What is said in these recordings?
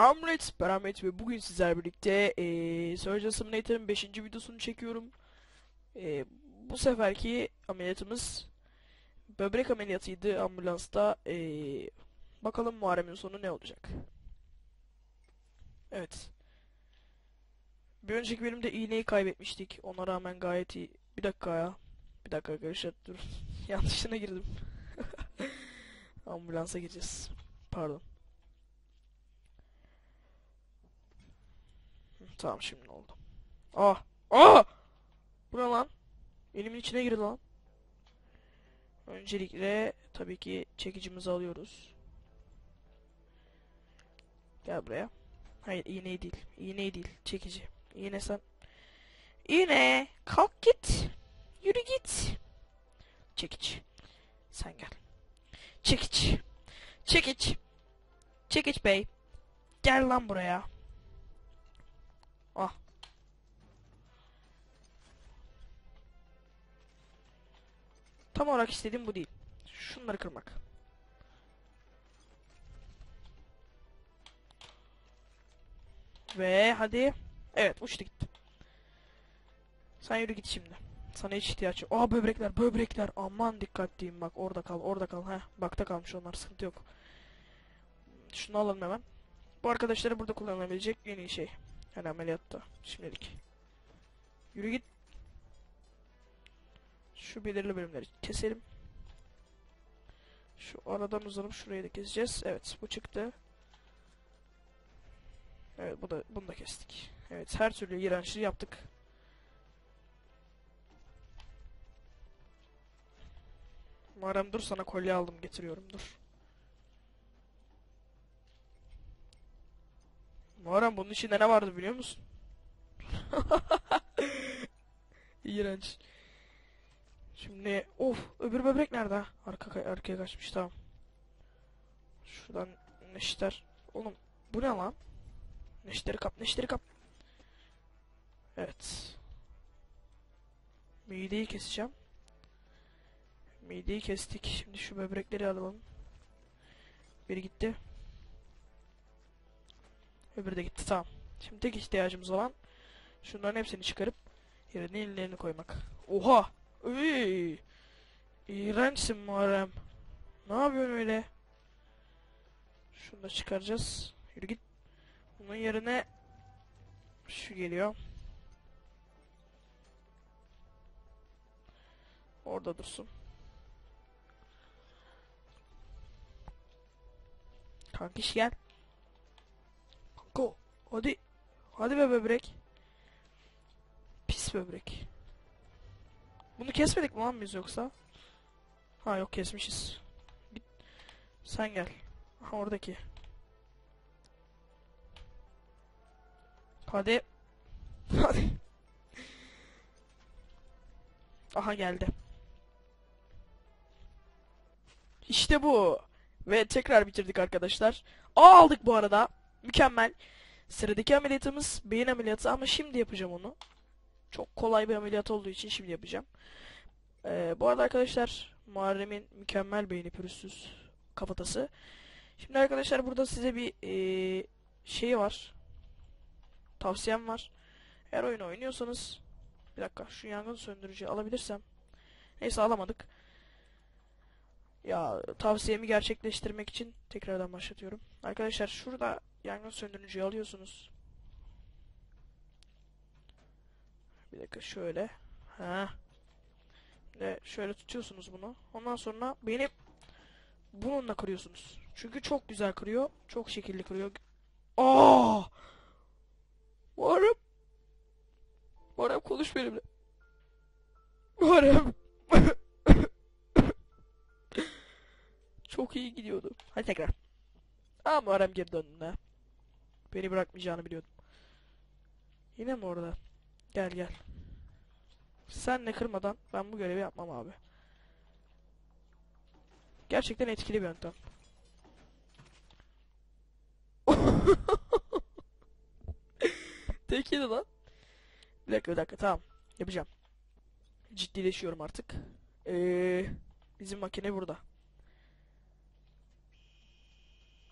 Hamlet, ben Ahmet ve bugün sizlerle birlikte eee Surgeon Simulator'ın 5. videosunu çekiyorum. Eee, bu seferki ameliyatımız böbrek ameliyatıydı ambulansta. Eee, bakalım Muharrem'in sonu ne olacak? Evet. Bir önceki bölümde iğneyi kaybetmiştik. Ona rağmen gayet iyi. Bir dakika ya. Bir dakika arkadaşlar dur. Yanlışına girdim. Ambulansa gireceğiz. Pardon. Tamam şimdi oldu. Ah! Ah! Bu ne lan? Elimin içine girdi lan. Öncelikle tabii ki çekicimizi alıyoruz. Gel buraya. Hayır iğneyi değil. İğneyi değil. Çekici. İğne sen. İğne! Kalk git. Yürü git. Çekiç. Sen gel. Çekiç. Çekiç. Çekiç bey. Gel lan buraya. Tam olarak istediğim bu değil. Şunları kırmak. Ve hadi. Evet uçtu gitti. Sen yürü git şimdi. Sana hiç ihtiyaç yok. Aa böbrekler böbrekler. Aman dikkatliyim bak orada kal orada kal. Heh bakta kalmış onlar sıkıntı yok. Şunu alalım hemen. Bu arkadaşları burada kullanılabilecek en iyi şey. Yani ameliyatta şimdilik. Yürü git. Şu belirli bölümleri keselim. Şu aradan uzanıp şurayı da keseceğiz. Evet bu çıktı. Evet bu da bunu da kestik. Evet her türlü iğrençliği yaptık. Muharrem dur sana kolye aldım getiriyorum dur. Muharrem bunun içinde ne vardı biliyor musun? İğrenç. Şimdi of öbür böbrek nerede? Arka kay- arkaya kaçmış tamam. Şuradan neşter. Oğlum bu ne lan? Neşteri kap neşteri kap. Evet. Mideyi keseceğim. Mideyi kestik. Şimdi şu böbrekleri alalım. Biri gitti. Öbürü de gitti tamam. Şimdi tek ihtiyacımız olan şunların hepsini çıkarıp yerine ellerini koymak. Oha! Üy! İğrençsin Muharrem. Ne yapıyorsun öyle? Şunu da çıkaracağız. Yürü git. Bunun yerine şu geliyor. Orada dursun. Kankiş gel. Kanko hadi. Hadi be böbrek. Pis böbrek. Bunu kesmedik mi lan biz yoksa? Ha yok kesmişiz. Git. Sen gel. Aha oradaki. Hadi. Hadi. Aha geldi. İşte bu. Ve tekrar bitirdik arkadaşlar. A aldık bu arada. Mükemmel. Sıradaki ameliyatımız beyin ameliyatı ama şimdi yapacağım onu. Çok kolay bir ameliyat olduğu için şimdi yapacağım. Ee, bu arada arkadaşlar Muharrem'in mükemmel beyni pürüzsüz kafatası. Şimdi arkadaşlar burada size bir ee, şey var. Tavsiyem var. Eğer oyunu oynuyorsanız bir dakika şu yangın söndürücüyü alabilirsem. Neyse alamadık. Ya tavsiyemi gerçekleştirmek için tekrardan başlatıyorum. Arkadaşlar şurada yangın söndürücüyü alıyorsunuz. Bir dakika şöyle. Ha. Ve şöyle tutuyorsunuz bunu. Ondan sonra beni bununla kırıyorsunuz. Çünkü çok güzel kırıyor. Çok şekilli kırıyor. Aa! Muharrem. Muharrem konuş benimle. Muharrem. Çok iyi gidiyordu. Hadi tekrar. Aa Muharrem geri döndü? Beni bırakmayacağını biliyordum. Yine mi orada? Gel gel. Sen ne kırmadan ben bu görevi yapmam abi. Gerçekten etkili bir yöntem. Tek yedi lan. Bir dakika bir dakika tamam. Yapacağım. Ciddileşiyorum artık. Ee, bizim makine burada.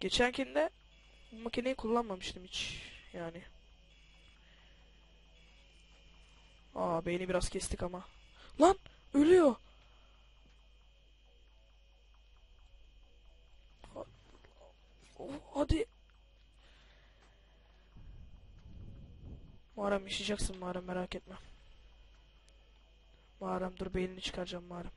Geçenkinde Bu makineyi kullanmamıştım hiç. Yani. Aa beyni biraz kestik ama. Lan ölüyor. Ha- hadi. Muharrem yaşayacaksın Muharrem merak etme. Muharrem dur beynini çıkaracağım Muharrem.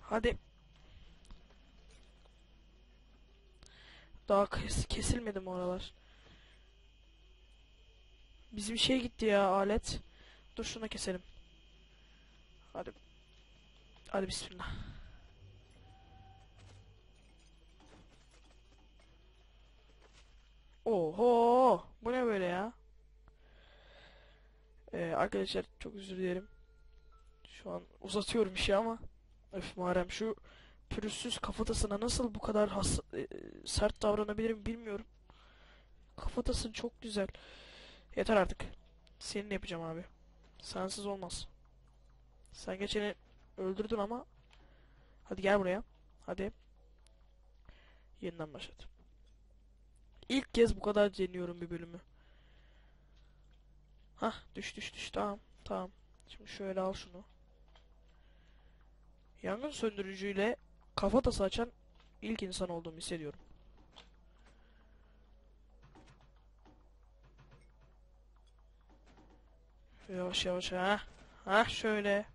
Hadi. Daha kes- kesilmedi mi oralar? Bizim şey gitti ya alet. Dur şunu keselim. Hadi. Hadi bismillah. Oho! Bu ne böyle ya? Ee, arkadaşlar çok özür dilerim. Şu an uzatıyorum işi ama. Öf Muharrem şu pürüzsüz kafatasına nasıl bu kadar has e, sert davranabilirim bilmiyorum. Kafatasın çok güzel. Yeter artık. Seninle yapacağım abi. Sensiz olmaz. Sen geçeni öldürdün ama hadi gel buraya. Hadi. Yeniden başlat. İlk kez bu kadar deniyorum bir bölümü. Hah düş düş düş tamam tamam. Şimdi şöyle al şunu. Yangın söndürücüyle kafatası açan ilk insan olduğumu hissediyorum. Yavaş yavaş ha. Ha şöyle.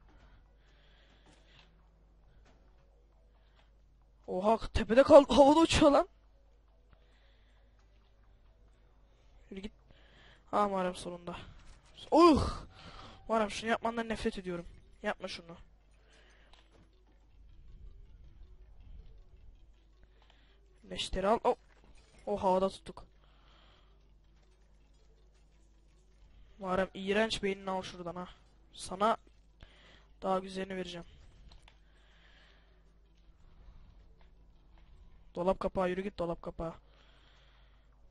Oha tepede kaldı havada uçuyor lan. Yürü git. Ha Muharrem sonunda. Uh! Muharrem şunu yapmandan nefret ediyorum. Yapma şunu. Neşteri al. Oh. O havada tuttuk. Muharrem iğrenç beynini al şuradan ha. Sana daha güzelini vereceğim. Dolap kapağı yürü git dolap kapağı.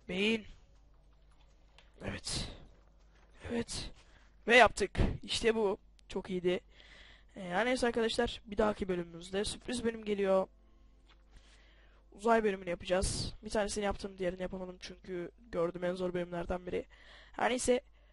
Beyin. Evet. Evet. Ve yaptık. İşte bu. Çok iyiydi. Ee, yani neyse arkadaşlar bir dahaki bölümümüzde sürpriz bölüm geliyor. Uzay bölümünü yapacağız. Bir tanesini yaptım diğerini yapamadım çünkü gördüğüm en zor bölümlerden biri. Her neyse